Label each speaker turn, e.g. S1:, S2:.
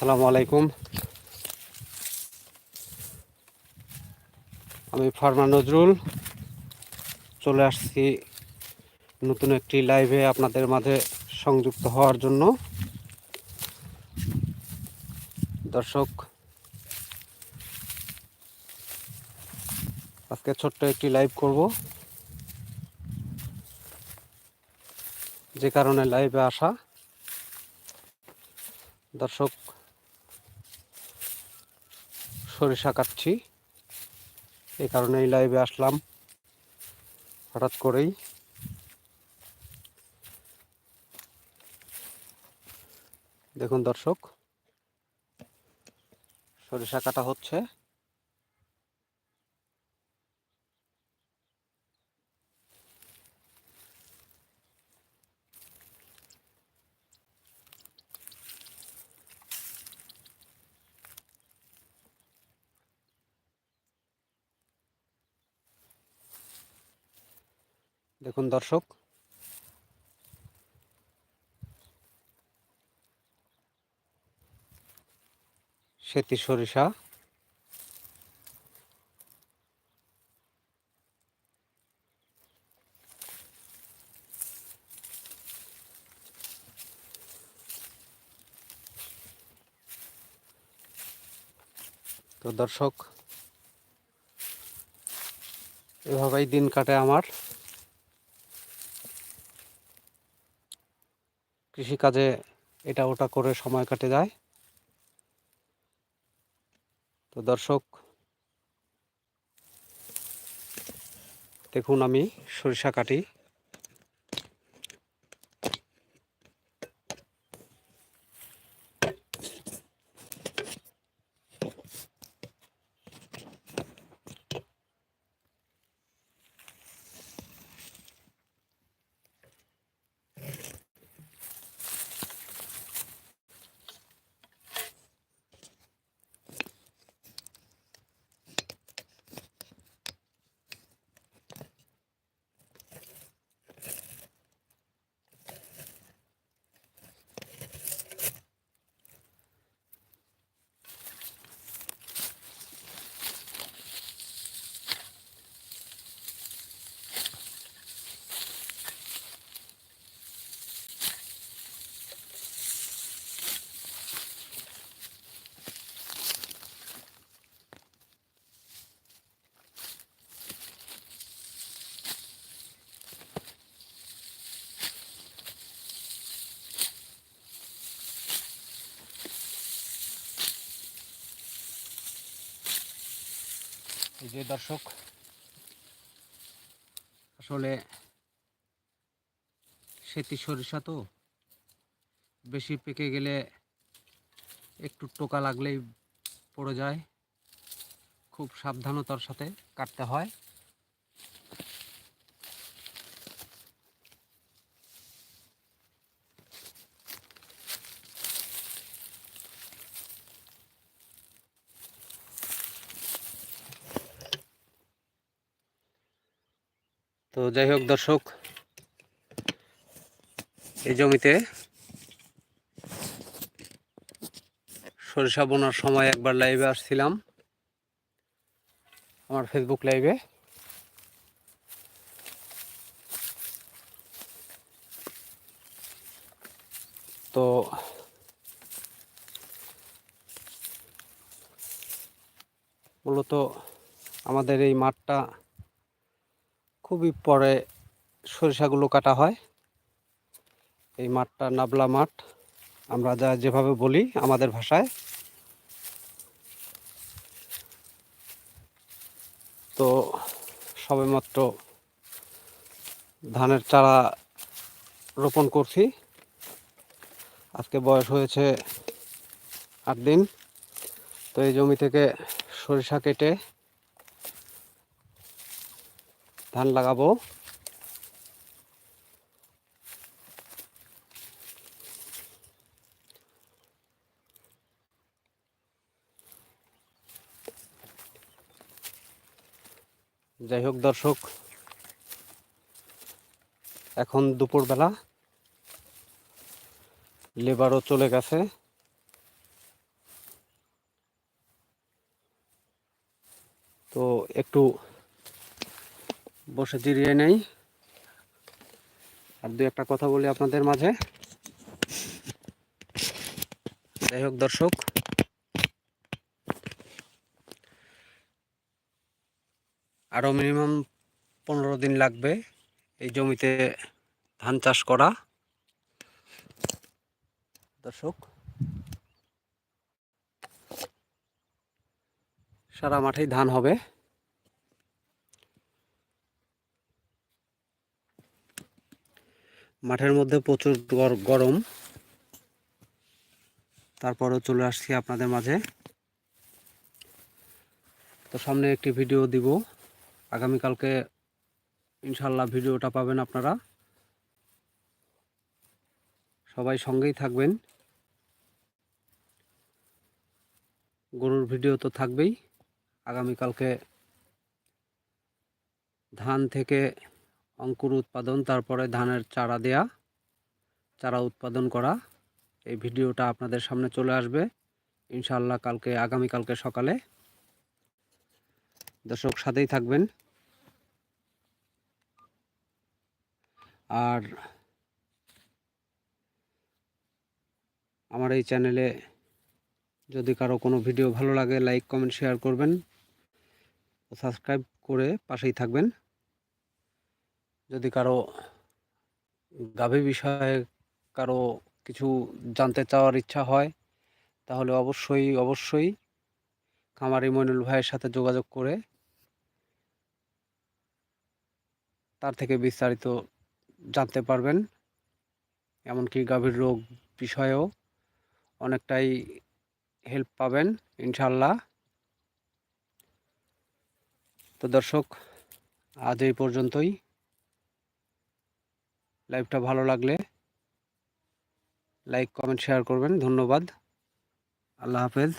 S1: আসসালামু আলাইকুম। আমি ফারমান নজরুল। চলে আসছি নতুন একটি লাইভে আপনাদের মাঝে সংযুক্ত হওয়ার জন্য। দর্শক, আজকে ছোট্ট একটি লাইভ করব। যে কারণে লাইভে আসা। দর্শক সরিষা কাটছি। এ কারণে এই লাইভে আসলাম। হঠাৎ করেই। দেখুন দর্শক সরিষা কাটা হচ্ছে। দেখুন দর্শক। সেতি সরিষা। তো দর্শক এভাবেই দিন কাটে আমার। কৃষিকাজে এটা ওটা করে সময় কাটে যায়। তো দর্শক দেখুন আমি সরিষা কাটি। এই যে দর্শক, আসলে সেতি সরিষা তো বেশি পেকে গেলে একটু টোকা লাগলেই পড়ে যায়। খুব সাবধানতার সাথে কাটতে হয়। তো যাই হোক, দর্শক, এই জমিতে সরিষা বোনার সময় একবার লাইভে আসছিলাম, আমার ফেসবুক লাইভে তো মূলত আমাদের এই মাঠটা খুবই পরে সরিষাগুলো কাটা হয়। এই মাঠটা নাবলা মাঠ। আমরা যা যেভাবে বলি আমাদের ভাষায়। তো সবেমাত্র ধানের চারা রোপণ করছি। আজকে বয়স হয়েছে আট দিন। তো এই জমি থেকে সরিষা কেটে ধান লাগাবো। যাই হোক দর্শক এখন দুপুরবেলা লেবারও চলে গেছে। তো একটু বসে জিরিয়ে নেই। আর দু একটা কথা বলি আপনাদের মাঝে। যাই হোক দর্শক আরও মিনিমাম পনেরো দিন লাগবে এই জমিতে ধান চাষ করা। দর্শক, সারা মাঠেই ধান হবে। মাঠের মধ্যে প্রচুর গর- গরম। তারপরেও চলে আসছি আপনাদের মাঝে। তো সামনে একটি ভিডিও দিব। আগামীকালকে ইনশাল্লাহ ভিডিওটা পাবেন আপনারা। সবাই সঙ্গেই থাকবেন। গরুর ভিডিও তো থাকবেই। আগামীকালকে ধান থেকে অঙ্কুর উৎপাদন, তারপরে ধানের চারা দেয়া, চারা উৎপাদন করা। এই ভিডিওটা আপনাদের সামনে চলে আসবে। ইনশাআল্লাহ কালকে, আগামীকালকে সকালে। দর্শক, সাথেই থাকবেন। আর আমার এই চ্যানেলে যদি কারও কোনো ভিডিও ভালো লাগে, লাইক, কমেন্ট, শেয়ার করবেন। সাবস্ক্রাইব করে পাশেই থাকবেন। যদি কারও গাভী বিষয়ে কারও কিছু জানতে চাওয়ার ইচ্ছা হয়, তাহলে অবশ্যই অবশ্যই খামারি মইনুল ভাইয়ের সাথে যোগাযোগ করে তার থেকে বিস্তারিত জানতে পারবেন। এমনকি গাভীর রোগ বিষয়েও অনেকটাই হেল্প পাবেন ইনশাল্লাহ তো দর্শক, আজ এই পর্যন্তই। লাইভটা ভালো লাগলে লাইক কমেন্ট শেয়ার করবেন। ধন্যবাদ। আল্লাহ হাফেজ।